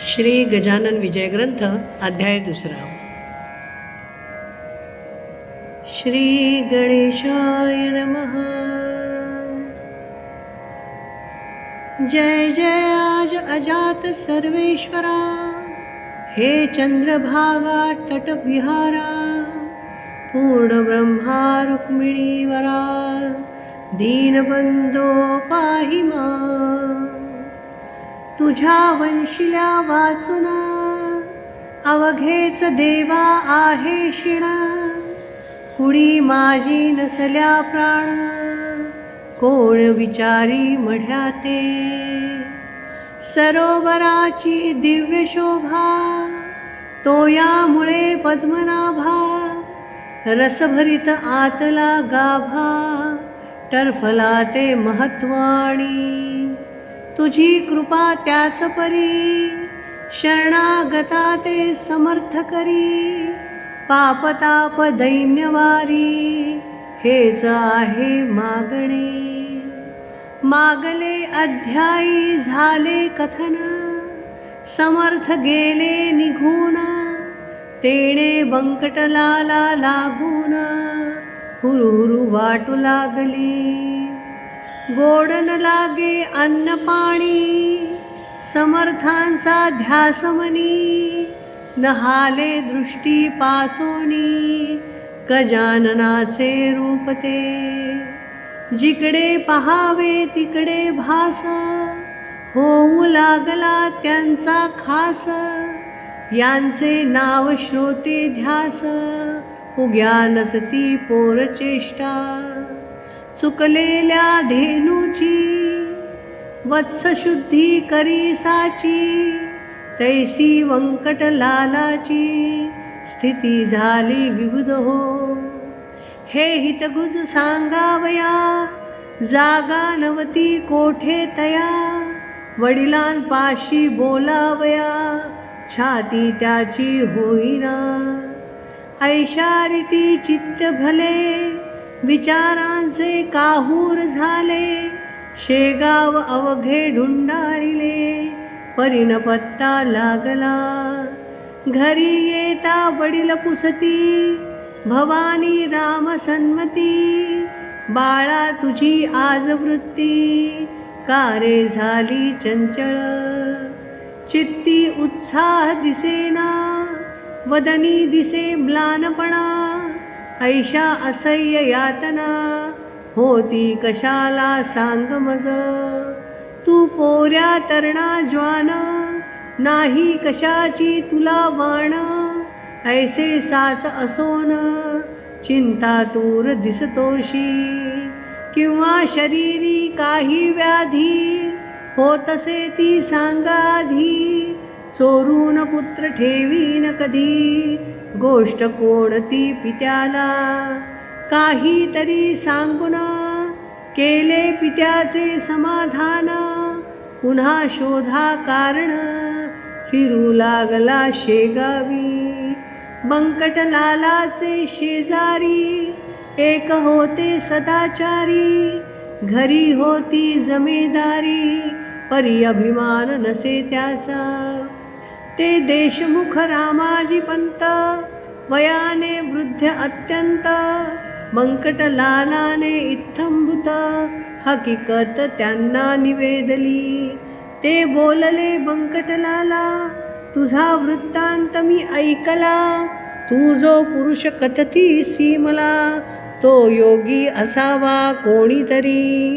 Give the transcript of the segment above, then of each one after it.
श्री गजानन विजय ग्रंथ अध्याय दुसरा. श्री गणेशाय नमः. जय जय आज अजात सर्वेश्वरा. हे चंद्रभागा तटविहारा. पूर्णब्रह्मा रुक्मिणीवरा. दीनबंधो पाहि मा. तुझ्या वंशिल्या वाचुना अवघेच देवा आहे शिणा. कुणी माझी नसल्या प्राण कोण विचारी मढ्याते सरोवराची दिव्य शोभा तो यामुळे पद्मनाभा रसभरित आतला गाभा टर्फला ते महत्वाणी. तुझी कृपा त्याच परी. शरणागता ते समर्थ करी. पापताप दैन्यवारी हेच आहे मागणे. मागले अध्यायी झाले कथन. समर्थ गेले निघून. तेणे बंकटलाला लागून. हुरुहुरु वाटू लागली. गोडन लागे अन्न पाणी समर्थांचा ध्यासमनी नहाले दृष्टी पासोनी गजाननाचे रूप ते. जिकडे पहावे तिकडे भास होऊ लागला त्यांचा खास यांचे नाव श्रोते ध्यास उग्या नसती पोरचेष्टा. चुकलेल्या धेनूची वत्सशुद्धी करी साची तैसी वंकटलालाची स्थिती झाली विबुध हो. हे हितगुज सांगावया जागा नवती कोठे तया वडिलांपाशी बोलावया छाती त्याची होईना. ऐशारिती चित्त भले विचारांचे काहूर झाले शेगाव अवघे ढुंडाळिले परिणपत्ता लागला. घरी येता वडील पुसती भवानी राम सन्मती बाळा तुझी आज वृत्ती कारे झाली चंचळ. चित्ती उत्साह दिसेना वदनी दिसे म्लानपणा ऐशा असह्य यातना. होती कशाला सांग मज. तू पोऱ्या तरणा ज्वान. नाही कशाची तुला वाण. ऐसे साच असोन. चिंता तूर दिसतोशी. किंवा शरीरी काही व्याधी. होतसे ती सांगाधी. चोरून पुत्र ठेवीन कधी? गोष्ट कोणती पित्याला? काहीतरी सांगून केले पित्याचे समाधान पुन्हा शोधा कारण. फिरू लागला शेगावी. बंकटलालाचे शेजारी एक होते सदाचारी. घरी होती जमेदारी परी अभिमान नसे त्याचा. ते देशमुख रामाजी पंत वयाने वृद्ध अत्यंत बंकटलालाने इत्थंभूत हकीकत त्यांना निवेदली. ते बोलले बंकटलाला तुझा वृत्तांत मी ऐकला. तू जो पुरुष कथती मला तो योगी असावा कोणीतरी.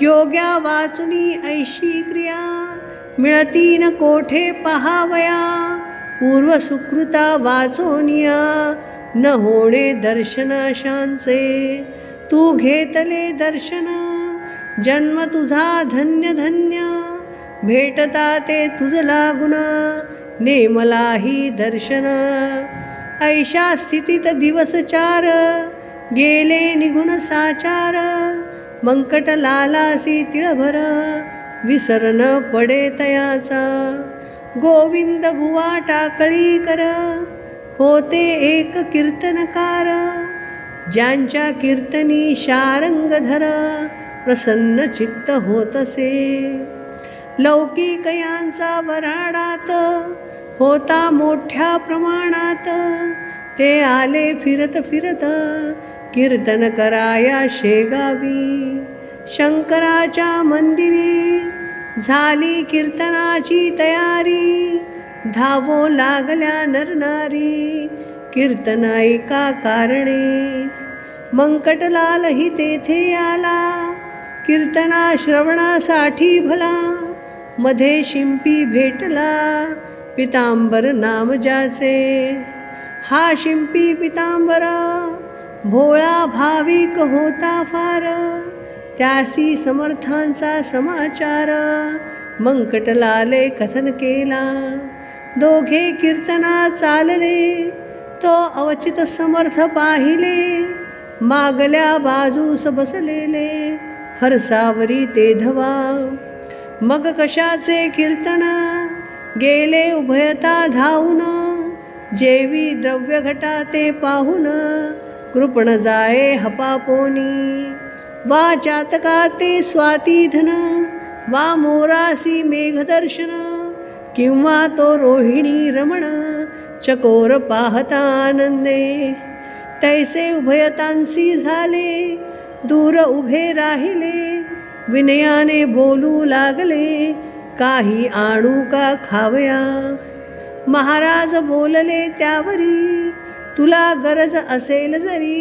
योग्या वाचुनी ऐशी क्रिया मिळतीन कोठे पहावया? पूर्व सुकृता वाचोनिया न होणे दर्शनाशांचे तू घेतले दर्शन जन्म तुझा धन्य धन्य. भेटता ते तुझ लागुन नेमलाही दर्शन. ऐशा स्थितीत दिवस चार गेले निघून साचार. मंकटलालासी लालासी तिळभर विसरण पडे तयाचा. गोविंद भुवा टाकळी कर होते एक कीर्तनकार. ज्यांच्या कीर्तनी शारंगधर प्रसन्न चित्त होतसे. लौकिक यांचा वराडात होता मोठ्या प्रमाणात. ते आले फिरत फिरत कीर्तन कराया शेगावी. शंकराच्या मंदिरी झाली कीर्तनाची तयारी. धावो लागल्या नरनारी. कीर्तनायिका कारणे. मंकटलालही तेथे आला. कीर्तना श्रवणासाठी भला. मध्ये शिंपी भेटला. पितांबर नाम ज्याचे. हा शिंपी पितांबर. भोळा भाविक होता फार. त्यासी समर्थांचा समाचार. मंकटलाले कथन केला. दोघे कीर्तना चालले. तो अवचित समर्थ पाहिले. मागल्या बाजूस बसलेले. फरसावरी ते धवा. मग कशाचे कीर्तन? गेले उभयता धावून. जेवी द्रव्य घटा ते पाहून. कृपण जाये हपापोनी. वा चातका ते स्वातीधन वा मोरासी मेघदर्शन किंवा तो रोहिणी रमण चकोर पाहता आनंदे. तैसे उभयतांसी झाले दूर उभे राहिले विनयाने बोलू लागले काही आणू का खावया? महाराज बोलले त्यावरी तुला गरज असेल जरी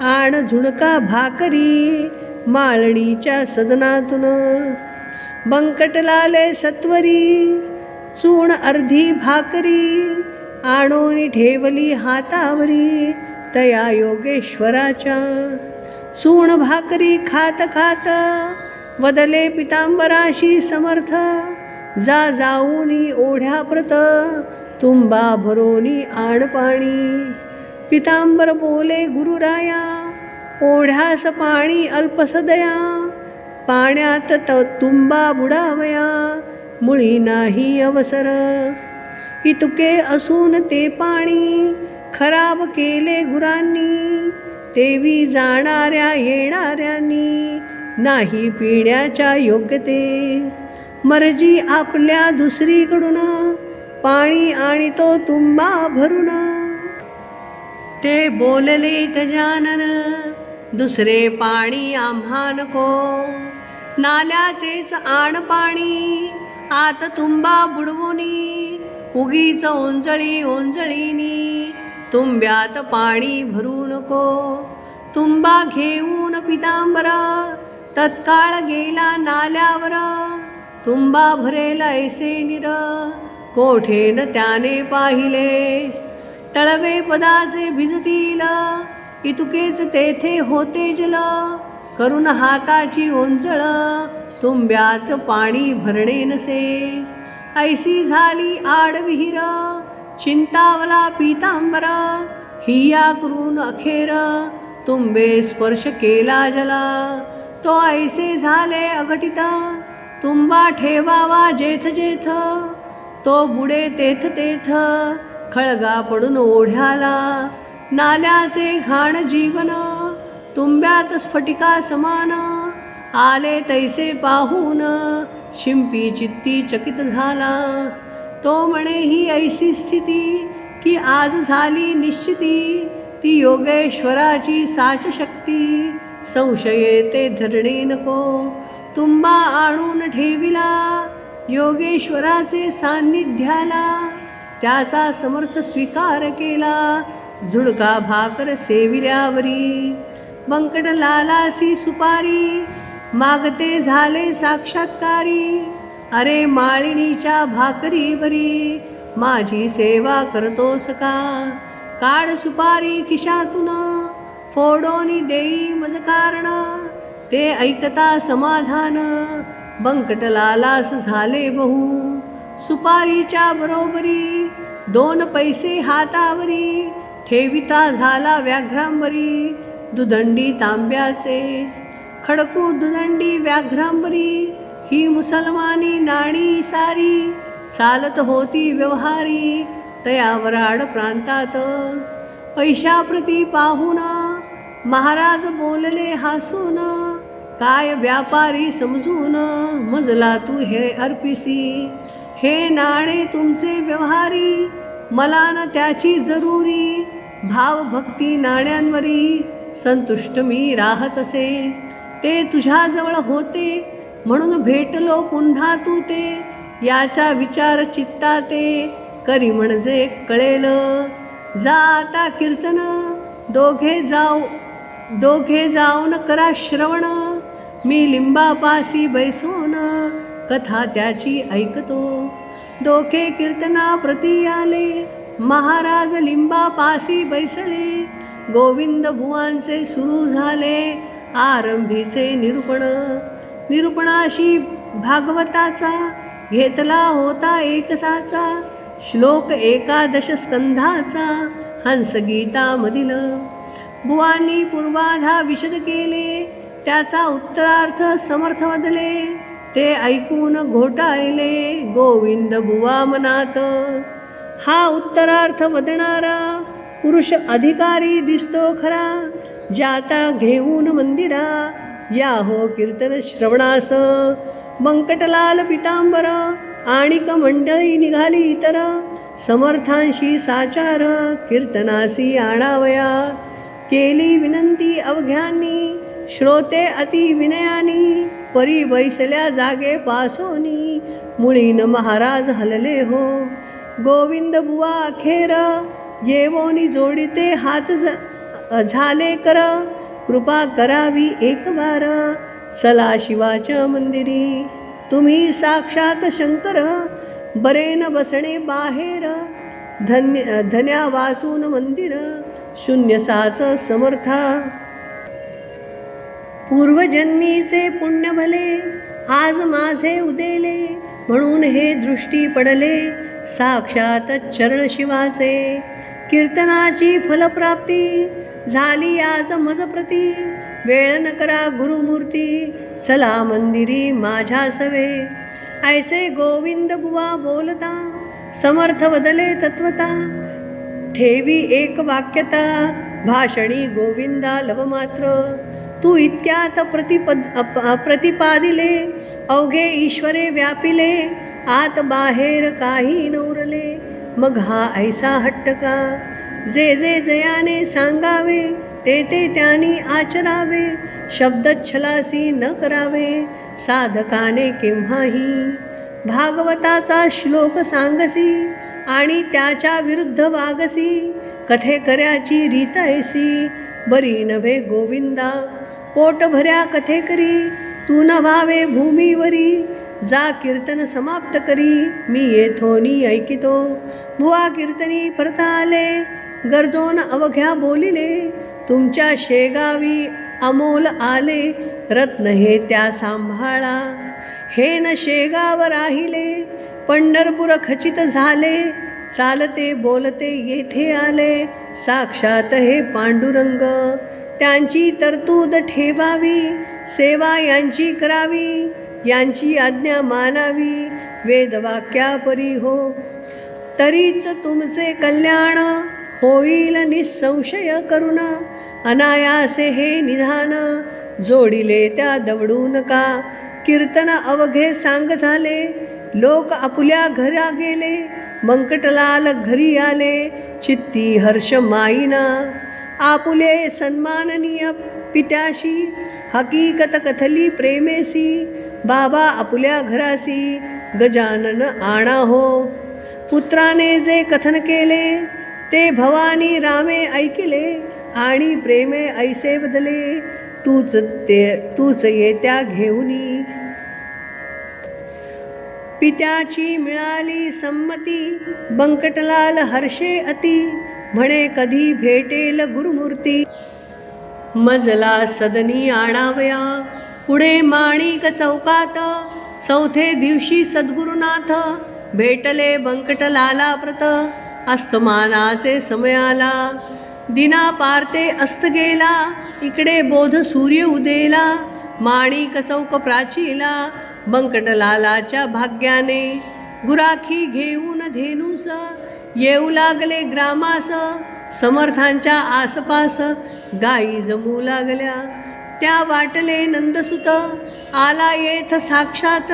आण झुणका भाकरी माळणीच्या सदनातून. बंकटलाले सत्वरी चूण अर्धी भाकरी आणून ठेवली हातावरी तया योगेश्वराच्या. चूण भाकरी खात खात वदले पितांबराशी समर्थ जा जाऊनी ओढ्या प्रत तुंबा भरोनी आणपाणी पाणी. पितांबर बोले गुरुराया ओढ्यास पाणी अल्पसदया पाण्यात त तुंबा बुडावया मुळी नाही अवसर. इतके असून ते पाणी खराब केले गुरांनी तेवी जाणाऱ्या येणाऱ्यांनी नाही पिण्याच्या योग्यते. मर्जी आपल्या दुसरीकडून पाणी आणि तो तुंबा भरून. ते बोलले गजानन दुसरे पाणी आम्हा नको. नाल्याचेच आण पाणी आत तुंबा बुडवुनी उगीच ओंजळी ओंजळीनी तुंब्यात पाणी भरू नको. तुंबा घेऊन पितांबरा तत्काळ गेला नाल्यावर. तुंबा भरेल ऐसे निर कोठेन त्याने पाहिले. तळवे पदाचे भिजतील. इतुकेच तेथे होते जल. करून हाताची ओंजळ. तुंब्यात पाणी भरणे नसे. ऐसी झाली आड विहीर. चिंतावला पीतांबर. हिया करून अखेर. तुंबे स्पर्श केला जला. तो ऐसे झाले अघटित. तुंबा ठेवावा जेथ जेथ. तो बुडे तेथ तेथ. खळगा पडून ओढ्याला. नाल्याचे घाण जीवन तुंब्यात स्फटिका समान. आले तैसे पाहून शिंपी चित्ती चकित झाला. तो म्हणे ही ऐसी स्थिती की आज झाली निश्चिती. ती योगेश्वराची साच शक्ती. संशये ते धरणे नको. तुंबा आणून ठेविला. योगेश्वराचे सान्निध्याला त्याचा समर्थ स्वीकार केला. झुडका भाकर सेविल्यावरी बंकट लालासी सुपारी मागते झाले साक्षात्कारी. अरे माळिणीच्या भाकरीवरी माझी सेवा करतोस का? काढ सुपारी खिशातून फोडोनी देई मज कारण ते ऐकता समाधान बंकटलालास झाले बहु. सुपारीच्या बरोबरी दोन पैसे हातावरी ठेविता झाला व्याघ्रांबरी दुदंडी तांब्याचे. खडकू दुदंडी व्याघ्रांबरी ही मुसलमानी नाणी सारी चालत होती व्यवहारी तयावराड प्रांतात. पैशाप्रती पाहून महाराज बोलले हसून काय व्यापारी समजून मजला तू हे अर्पिसी. हे नाणे तुमचे व्यवहारी मला न त्याची जरुरी. भावभक्ती नाण्यांवरी संतुष्ट मी राहत असे. ते तुझ्याजवळ होते म्हणून भेटलो पुन्हा तू ते. याचा विचार चित्ता ते करी म्हणजे कळेल. जा आता कीर्तन दोघे जाऊ दोघे जाऊन करा श्रवण. मी लिंबापासी बैसोन कथा त्याची ऐकतो. डोके कीर्तना प्रती आले. महाराज लिंबापासी बैसले. गोविंद भुवांचे सुरू झाले. आरंभीचे निरूपण. निरूपणाशी भागवताचा घेतला होता एकसाचा. श्लोक एकादश स्कंधाचा हंसगीतामधील बुवांनी पूर्वाधा विशद केले. त्याचा उत्तरार्थ समर्थ बदले ते ऐकून घोटाळले गोविंद बुवा मनात हा उत्तरार्थ बदणारा पुरुष अधिकारी दिसतो खरा. जाता घेऊन मंदिरा या हो कीर्तन श्रवणास. बंकटलाल पितांबर आणिक मंडळी निघाली इतर. समर्थांशी साचार कीर्तनासी आणावया. केली विनंती अवघ्यांनी श्रोते अति विनयानी. परी बैसल्या जागे पासोनी मुळीन महाराज हलले हो. गोविंद बुवा अखेर येवोनी जोडिते हात ज- झाले कर. कृपा करावी एक बार चला शिवाच्या मंदिरी. तुम्ही साक्षात शंकर बरेन बसणे बाहेर. धन्य धन्या वाचून मंदिर शून्य साच समर्था. पूर्वजन्मीचे पुण्य भले आज माझे उदेले म्हणून हे दृष्टी पडले साक्षात चरण शिवाचे. कीर्तनाची फलप्राप्ती झाली आज मज प्रती वेळ न करा गुरुमूर्ती चला मंदिरी माझ्या सवे. ऐसे गोविंद बुवा बोलता समर्थ बदले तत्वता. ठेवी एक वाक्यता भाषणी गोविंदा लवमात्र. तू इतक्यात प्रतिपद अप- प्रतिपादिले अवघे ईश्वरे व्यापिले आत बाहेर काही नवरले मग हा ऐसा हट्ट का जे जे जयाने सांगावे ते ते त्यानी आचरावे शब्दच्छलासी न करावे साधकाने केव्हाही. भागवताचा श्लोक सांगसी आणि त्याच्या विरुद्ध वागसी कथेकऱ्याची रीत ऐसी बरी नव्हे गोविंदा. पोटभऱ्या कथेकरी तू न व्हावे भूमीवरी. जा कीर्तन समाप्त करी. मी येथोनी ऐकितो. बुवा कीर्तनी परत आले गरजोन अवघ्या बोलिले. तुमच्या शेगावी अमोल आले. रत्न हे त्या सांभाळा. हे न शेगाव राहिले. पंढरपूर खचित झाले. चालते बोलते येथे आले. साक्षात हे पांडुरंग. त्यांची तरतूद ठेवावी सेवा यांची करावी यांची आज्ञा मानावी. वेदवाक्यापरी हो तरीच तुमचे कल्याण होईल निसंशय करुण. अनायासे हे निधान जोडिले त्या दवडू नका कीर्तन अवघे सांग झाले लोक आपल्या घरा गेले. मंकटलाल घरी आले चित्ती हर्ष माईना. आपुले सन्माननीय पित्याशी हकीकत कथली प्रेमेसी. बाबा आपुल्या घरासी गजानन आणा हो. पुत्राने जे कथन केले ते भवानी रामे ऐकिले आणि प्रेमे ऐसे बदले. तूच ते तूच येत्या घेऊनी. पित्याची मिळाली संमती. बंकटलाल हर्षे अति. म्हणे कधी भेटेल गुरुमूर्ती? मजला सदनी आणावया. पुढे माणिक चौकात. चौथे दिवशी सद्गुरुनाथ. भेटले बंकटलाला प्रत. अस्तमानाचे समयाला. दिना पारते अस्त गेला इकडे बोध सूर्य उदेला. माणिक चौक प्राचीला. बंकटलालाच्या भाग्याने गुराखी घेऊन धेनुस येऊ लागले ग्रामास समर्थांच्या आसपास गायी जमू लागल्या. त्या वाटले नंदसुत आला येथ साक्षात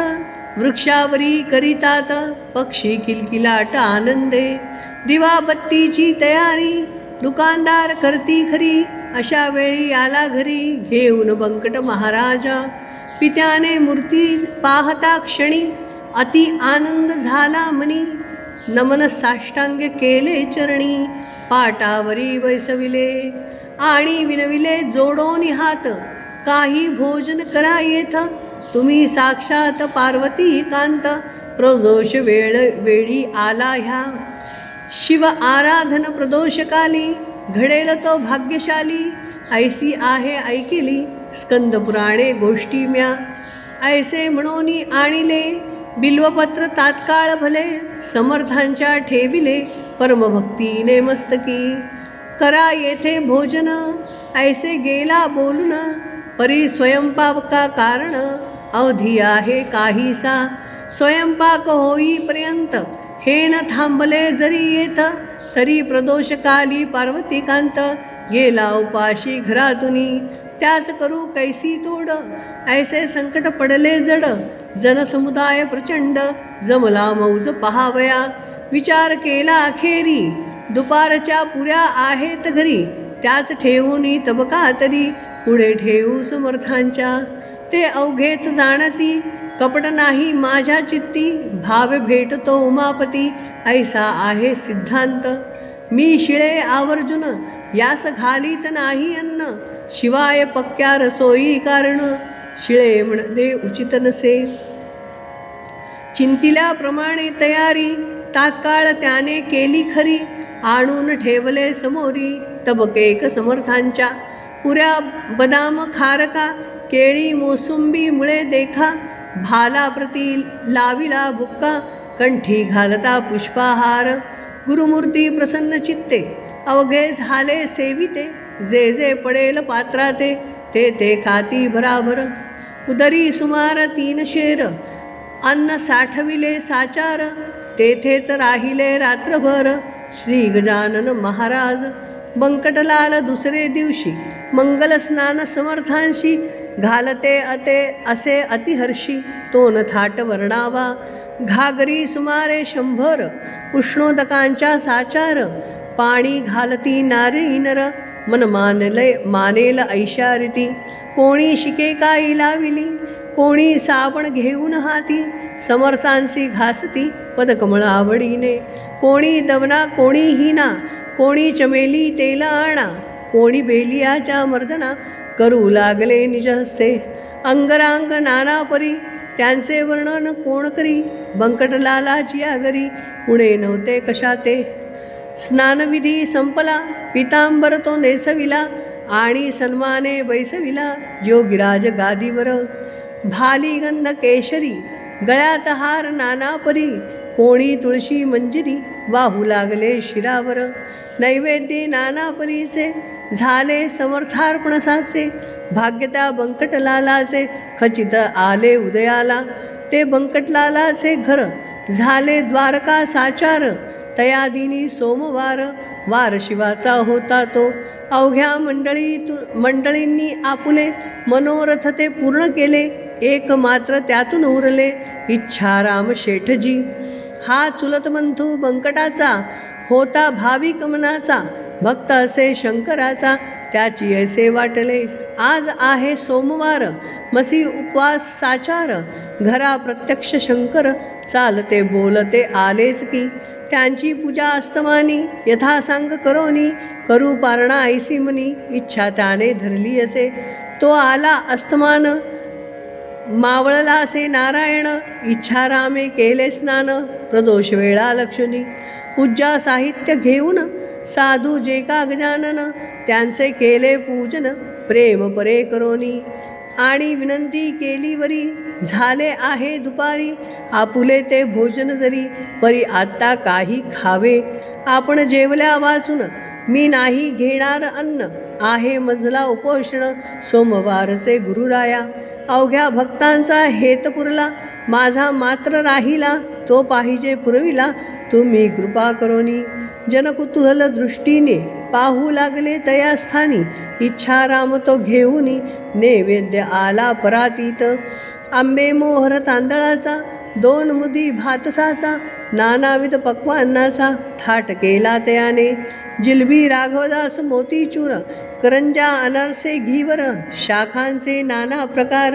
वृक्षावरी करीतात पक्षी किलकिलाट आनंदे. दिवाबत्तीची तयारी दुकानदार करती खरी अशा वेळी आला घरी घेऊन बंकट महाराजा पित्याने मूर्ती पाहता क्षणी अति आनंद झाला मनी नमन साष्टांग केले चरणी पाटावरी बैसविले आणि विनविले जोडोनी हात काही भोजन करा येथ. तुम्ही साक्षात पार्वती कांत प्रदोष वेळ वेळी आला ह्या. शिव आराधन प्रदोषकाली घडेल तो भाग्यशाली. ऐसी आहे ऐकिली स्कंद पुराणे गोष्टी म्या. ऐसे म्हणून आणिले बिल्वपत्र तात्काळ भले समर्थांच्या ठेविले परमभक्तीने मस्तकी. करा येथे भोजन ऐसे गेला बोलून परी स्वयंपाका कारण अवधी आहे काहीसा. स्वयंपाक होईपर्यंत हे न थांबले जरी येत तरी प्रदोषकाली पार्वतीकांत गेला उपाशी घरातून. त्यास करू कैसी तोड? ऐसे संकट पडले जड. जनसमुदाय प्रचंड. जमला मौज पहावया. विचार केला अखेरी. दुपारच्या पुऱ्या आहेत घरी. त्याच ठेवूनी तबका तरी. पुढे ठेवू समर्थांच्या. ते अवघेच जाणती. कपट नाही माझ्या चित्ती भाव भेटतो उमापती ऐसा आहे सिद्धांत. मी शिळे आवर्जून यास घालीत नाही अन्न शिवाय पक्क्या रसोई कारण शिळे म्हणणे उचित नसे. चिंतिल्याप्रमाणे तयारी तात्काळ त्याने केली खरी आणून ठेवले समोरी तबकेक समर्थांच्या. पुऱ्या बदाम खारका केळी मोसुंबी मुळे देखा भालाप्रती लाविला बुक्का कंठी घालता पुष्पाहार. गुरुमूर्ती प्रसन्न चित्ते अवघे झाले सेविते. जे जे पडेल पात्राते ते ते खाती भराभर उदरी सुमार तीन शेर अन्न साठविले साचार. तेथेच राहिले रात्रभर श्री गजानन महाराज. बंकटलाल दुसरे दिवशी मंगल स्नान समर्थांशी घालते अते असे अतिहर्षी तोन थाट वर्णावा. घागरी सुमारे शंभर उष्णोदकांच्या साचार. पाणी घालती नारी नर मन मानले मानेल ऐशारिती. कोणी शिके काही लाविली कोणी साबण घेऊन हाती. समर्थांसी घासती पदकमळ आवडीने कोणी दवना कोणी हिना कोणी चमेली तेला आणा कोणी बेलियाच्या मर्दना करू लागले निजहस्ते अंगरांग नाना परी त्यांचे वर्णन कोण करी? बंकटलालाची आगरी पुणे नव्हते कशा ते स्नानविधी संपला पितांबर तो नेसविला आणि सन्माने बैसविला जोगिराज गादीवर. भाली गंध केशरी गळ्यात हार नानापरी कोणी तुळशी मंजिरी वाहू लागले शिरावर. नैवेद्य नाना परीचे झाले समर्थार्पणसाचे भाग्यता बंकटलालाचे खचित आले उदयाला. ते बंकटलालाचे घर झाले द्वारका साचार. तयादिनी सोमवार वार शिवाचा होता तो. अवघ्या मंडळीतून मंडळींनी आपुले मनोरथ ते पूर्ण केले. एक मात्र त्यातून उरले इच्छा राम शेठजी. हा चुलतमंथू बंकटाचा होता भाविक मनाचा भक्त असे शंकराचा त्याची ऐसे वाटले. आज आहे सोमवार मसी उपवास साचार घरा प्रत्यक्ष शंकर चालते बोलते आलेच की. त्यांची पूजा अस्तमानी यथासांग करोनी करू पारणा ऐसी मनी इच्छा त्याने धरली असे. तो आला अस्तमान मावळला असे नारायण इच्छारामे केले स्नान. प्रदोष वेळा लक्ष्मी. पूजा साहित्य घेऊन साधू जे का गजानन त्यांचे केले पूजन प्रेम परे करोनी. आणि विनंती केली वरी झाले आहे दुपारी आपुले ते भोजन जरी परी आत्ता काही खावे. आपण जेवल्या वाचून मी नाही घेणार अन्न. आहे मजला उपोषण. सोमवारचे गुरुराया अवघ्या भक्तांचा हेत पुरला. माझा मात्र राहिला तो पाहिजे पुरविला. तुम्ही कृपा करोनी. जनकुतूहल दृष्टीने पाहू लागले तया स्थानी इच्छा राम तो घेऊनी नैवेद्य आला परातीत. आंबे मोहर तांदळाचा दोन मुदी भातसाचा. नानाविध पक्वान्नाचा थाट केला त्याने. जिलबी राघवदास मोतीचूर करंजा अनारसे घीवर शाखांचे नाना प्रकार.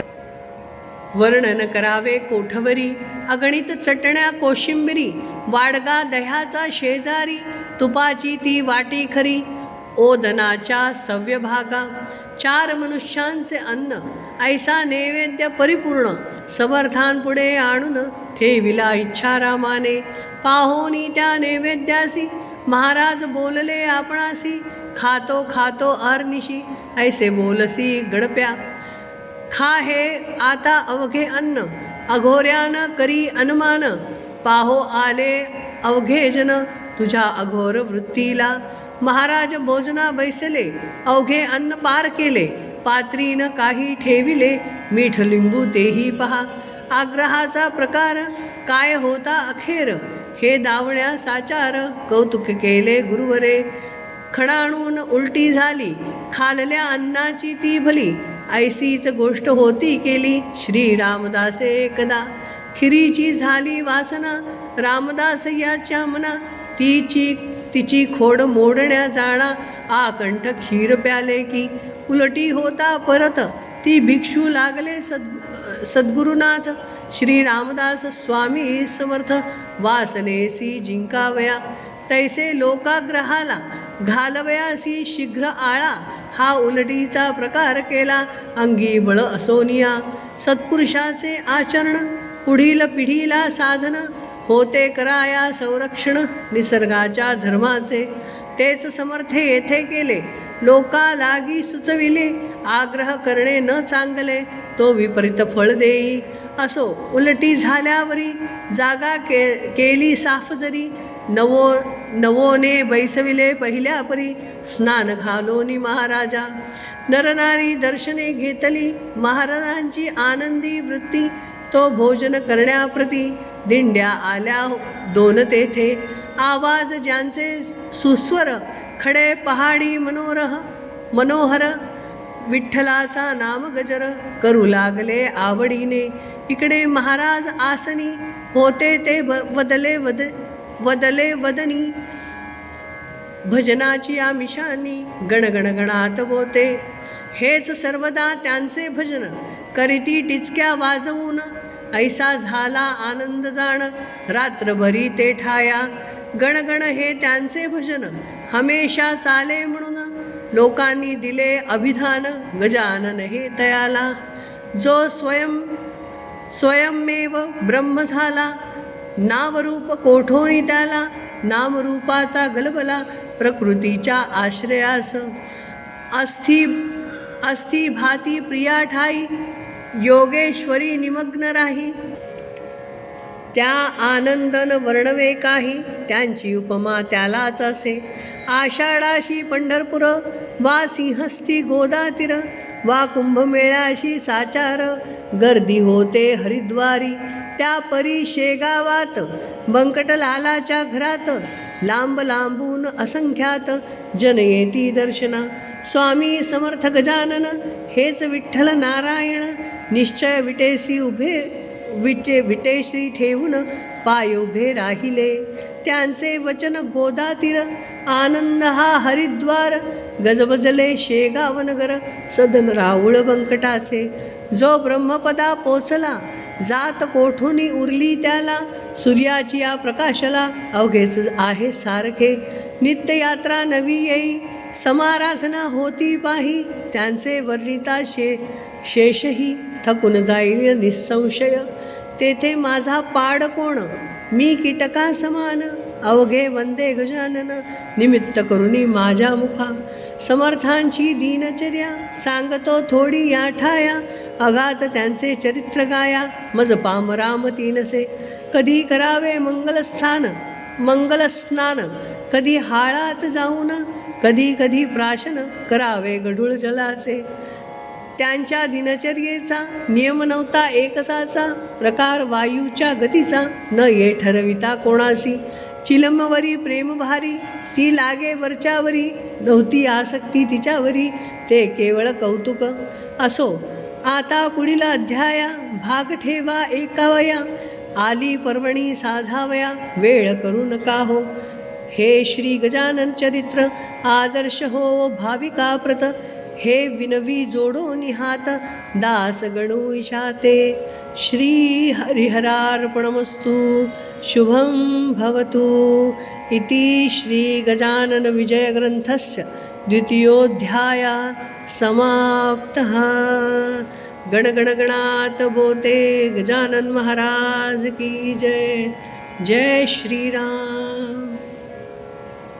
वर्णन करावे कोठवरी अगणित चटण्या कोशिंबिरी वाडगा दह्याचा शेजारी तुपाची ती वाटी खरी ओदनाच्या सव्य भागा चार मनुष्यांचे अन्न ऐसा नैवेद्य परिपूर्ण समर्थानपुढे आणून ठेविला इच्छारामाने. पाहोनी त्या नैवेद्यासी महाराज बोलले आपणासी खातो खातो अर्निशी ऐसे बोलसी गडप्या खा हे आता अवघे अन्न अघोऱ्यानं करी अनुमान. पाहो आले अवघे जन तुझ्या अघोर वृत्तीला. महाराज भोजना बैसले अवघे अन्न पार केले. पात्रीनं काही ठेविले मीठ लिंबू तेही पहा. आग्रहाचा प्रकार काय होता अखेर? हे दावण्या साचार कौतुक केले गुरुवरे. खडाणून उलटी झाली खालल्या अन्नाची ती भली. ऐसीच गोष्ट होती केली श्री रामदासे एकदा. खिरीची झाली वासना रामदास याच्या मना तिची तिची खोड मोडण्या जाणा. आकंठ खीर प्याले की उलटी होता परत. ती भिक्षू लागले सद्गु सद्गुरुनाथ. श्री रामदास स्वामी समर्थ. वासनेसी जिंकावया. तैसे लोकाग्रहाला घालवयासी शीघ्र आळा. हा उलटीचा प्रकार केला. अंगी बळ असोनिया. सत्पुरुषाचे आचरण पुढील पिढीला साधन. होते कराया संरक्षण निसर्गाच्या धर्माचे. तेच समर्थे येथे केले. लोका लागी सुचविले. आग्रह करणे न चांगले तो विपरीत फळ देई. असो उलटी झाल्यावरी जागा के केली साफ जरी. नवो नवोने बैसविले पहिल्या परी स्नान घालोनी महाराजा. नरनारी दर्शने घेतली. महाराजांची आनंदी वृत्ती. तो भोजन करण्याप्रती दिंड्या आल्या दोन तेथे. आवाज ज्यांचे सुस्वर खडे पहाडी मनोरह मनोहर विठ्ठलाचा नाम गजर करू लागले आवडीने. इकडे महाराज आसनी होते ते बदले वद वदले वदनी. भजनाची आमिषानी गणगण गणात बोते. हेच सर्वदा त्यांचे भजन करीती टिचक्या वाजवून ऐसा झाला आनंद जाण रात्रभरी ते ठाया. गणगण हे त्यांचे भजन हमेशा चाले म्हणून. लोकांनी दिले अभिधान गजानन हे तयाला जो स्वयं स्वयंमेव ब्रह्म झाला नामरूप कोठोनी त्याला नामरूपाचा गलबला प्रकृतीच्या आश्रयास. अस्थि अस्थि भाती प्रिया ठाई योगेश्वरी निमग्न राही. त्या आनंदन वर्णवे काही त्यांची उपमा त्यालाच असे. आषाढाशी पंढरपुर वा सिंहस्थी गोदातीर वा कुंभमेळ्याशी साचार. गर्दी होते हरिद्वारी त्या परी शेगावात बंकटलालाच्या घरात. लांब लांबून असंख्यात जन येती दर्शना. स्वामी समर्थ गजानन हेच विठ्ठल नारायण. निश्चय विटेसी उभे विटे विटेशी ठेवून पाय उभे राहिले. त्यांचे वचन गोदातीर आनंद हा हरिद्वार. गजबजले शेगावनगर सदन राऊळ बंकटाचे. जो ब्रह्मपदा पोचला जात कोठूनी उरली त्याला? सूर्याची या प्रकाशाला अवघेच आहे सारखे. नित्ययात्रा नवी येई समाराधना होती पाही. त्यांचे वर्णिता शे शेषही थकून जाईल निसंशय. तेथे माझा पाड कोण? मी कीटका समान. अवघे वंदे गजानन. निमित्त करुणी माझ्या मुखा. समर्थांची दिनचर्या. सांगतो थोडी या ठाया अगात त्यांचे चरित्र गाया. मज पामराम तीनसे. कधी करावे मंगलस्थान? मंगलस्नान. कधी हाळात जाऊन? कधी कधी प्राशन? करावे गढूळ जलाचे. त्यांच्या दिनचर्येचा नियम नव्हता एकसाचा. प्रकार वायूच्या गतीचा. न ये ठरविता कोणासी चिलमवरी प्रेमभारी. ती लागे वरच्यावरी. नव्हती आसक्ती तिच्यावरी. ते केवळ कौतुक. असो. आता पुढील अध्याया. भाग ठेवा एकावया. आली पर्वणी साधावया. वेळ करू नका हो. हे श्री गजानन चरित्र. आदर्श हो भाविका प्रत हे विनवी जोडून हात दास गणू इशाते श्री हरिहरार्पणमस्तु. शुभं भवतु. इति श्री गजानन द्वितीयोऽध्यायः समाप्तः. गणगणगणात् बोते गजानन महाराज की जय. जय श्रीराम.